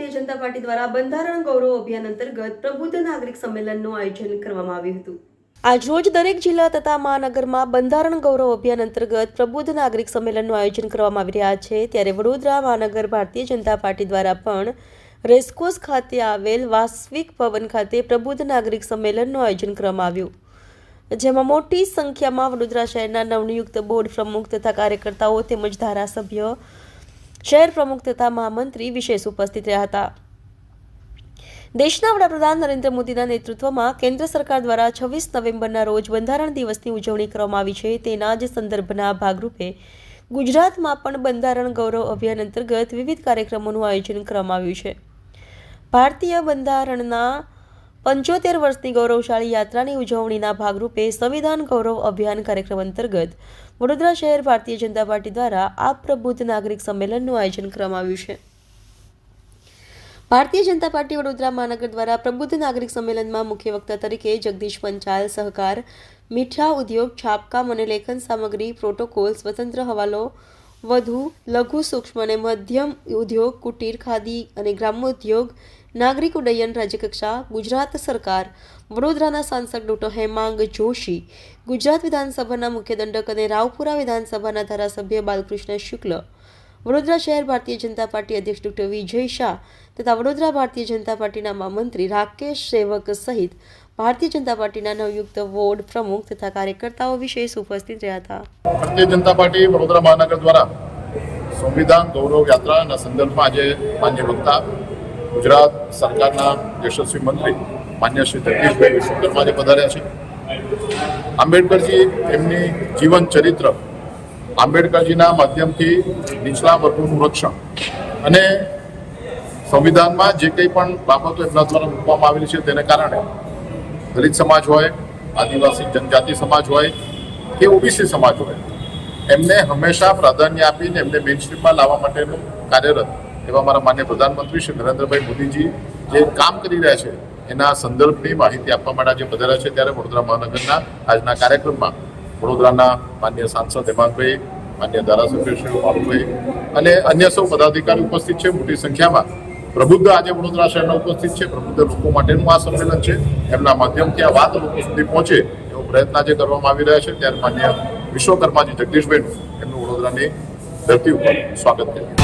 દ્વારા બંધારણ ગૌરવ અભિયાન અંતર્ગત પ્રબુદ્ધ નાગરિક સંમેલનનું આયોજન કરવામાં આવ્યું હતું. આજરોજ દરેક જિલ્લા તથા મહાનગરમાં બંધારણ ગૌરવ અભિયાન અંતર્ગત પ્રબુદ્ધ નાગરિક સંમેલનનું આયોજન કરવામાં આવી રહ્યા છે. ત્યારે વડોદરા મહાનગર ભારતીય જનતા પાર્ટી દ્વારા પણ રેસ્કોસ ખાતે આવેલ વાસ્વિક ભવન ખાતે પ્રબુદ્ધ નાગરિક સંમેલનનું આયોજન કરવામાં આવ્યું. જેમાં મોટી સંખ્યામાં વડોદરા શહેરના નવનિયુક્ત બોર્ડ પ્રમુખ તથા કાર્યકર્તાઓ તેમજ ધારાસભ્ય શહેર પ્રમુખ તથા મહામંત્રી વિશેષ ઉપસ્થિત રહ્યા હતા. દેશના વડાપ્રધાન નરેન્દ્ર મોદીના નેતૃત્વમાં કેન્દ્ર સરકાર દ્વારા છવ્વીસ નવેમ્બરના રોજ બંધારણ દિવસની ઉજવણી કરવામાં આવી છે. તેના જ સંદર્ભના ભાગરૂપે ગુજરાતમાં પણ બંધારણ ગૌરવ અભિયાન અંતર્ગત વિવિધ કાર્યક્રમોનું આયોજન કરવામાં આવ્યું છે. ભારતીય બંધારણના પંચોતેર વર્ષની ગૌરવશાળી યાત્રાની ઉજવણીના ભાગરૂપે સંવિધાન ગૌરવ અભિયાન કાર્યક્રમ અંતર્ગત વડોદરા શહેર ભારતીય જનતા પાર્ટી દ્વારા આ પ્રબુદ્ધ નાગરિક સંમેલનનું આયોજન કરવામાં આવ્યું છે. ભારતીય જનતા પાર્ટી વડોદરા મહાનગર દ્વારા પ્રબુદ્ધ નાગરિક સંમેલનમાં મુખ્ય વક્તા તરીકે જગદીશ પંચાલ, સહકાર, મીઠા ઉદ્યોગ, છાપકામ અને લેખન સામગ્રી પ્રોટોકોલ સ્વતંત્ર હવાલો વધુ લઘુ સૂક્ષ્મ અને મધ્યમ ઉદ્યોગ, કુટીર, ખાદી અને ગ્રામોદ્યોગ, નાગરિક ઉડ્ડયન રાજ્યકક્ષા, ગુજરાત સરકાર, વડોદરાના સાંસદ ડોક્ટર હેમાંગ જોશી, ગુજરાત વિધાનસભાના મુખ્ય દંડક અને રાવપુરા વિધાનસભાના ધારાસભ્ય બાલકૃષ્ણ શુક્લ, વડોદરા શહેર ભારતીય જનતા પાર્ટી અધ્યક્ષ ડોક્ટર વિજય શાહ તથા વડોદરા ભારતીય જનતા પાર્ટીના મહામંત્રી રાકેશ સેવક સહિત ભારતીય જનતા પાર્ટીના નવયુક્ત વોર્ડ પ્રમુખ તથા કાર્યકર્તાઓ વિશેષ ઉપસ્થિત રહ્યા હતા. ભારતીય જનતા પાર્ટી વડોદરા મહાનગર દ્વારા સંવિધાન ગૌરવ યાત્રાના સંદર્ભમાં આજે માન્ય વક્તા, ગુજરાત સરકારના યશસ્વી મંત્રી, માન્ય શ્રી જગદીશભાઈ વિશ્વકર્મા જે પધાર્યા છે. આંબેડકરજી એમની જીવન ચરિત્ર, આંબેડકરજીના માધ્યમથી નીચલા વર્ગોનું રક્ષણ અને સંવિધાનમાં જે કંઈ પણ બાબતો એમના દ્વારા મૂકવામાં આવેલી છે તેને કારણે દલિત સમાજ હોય, આદિવાસી જનજાતિ સમાજ હોય કે ઓબીસી સમાજ હોય, એમને હંમેશા પ્રાધાન્ય આપીને એમને મેઇનસ્ટ્રીમમાં લાવવા માટેનું કાર્યરત એવા મારા માન્ય પ્રધાનમંત્રી શ્રી નરેન્દ્રભાઈ મોદીજી જે કામ કરી રહ્યા છે, એના સંદર્ભની માહિતી આપવા માટે આજે પધાર્યા છે ત્યારે વડોદરા મહાનગરના આજના કાર્યક્રમમાં વડોદરાના માન્ય સાંસદ હેમાંગભાઈ, માન્ય ધારાસભ્ય શ્રી બાબુભાઈ અને અન્ય સૌ પદાધિકારી ઉપસ્થિત છે. મોટી સંખ્યામાં પ્રબુદ્ધ આજે વડોદરા શહેરમાં ઉપસ્થિત છે. પ્રબુદ્ધ લોકો માટેનું આ સંમેલન છે. એમના માધ્યમથી આ વાત લોકો સુધી પહોંચે એવો પ્રયત્ન આજે કરવામાં આવી રહ્યા છે. ત્યારે માન્ય વિશ્વકર્માજી જગદીશભાઈનું એમનું વડોદરાની ધરતી ઉપર સ્વાગત કર્યું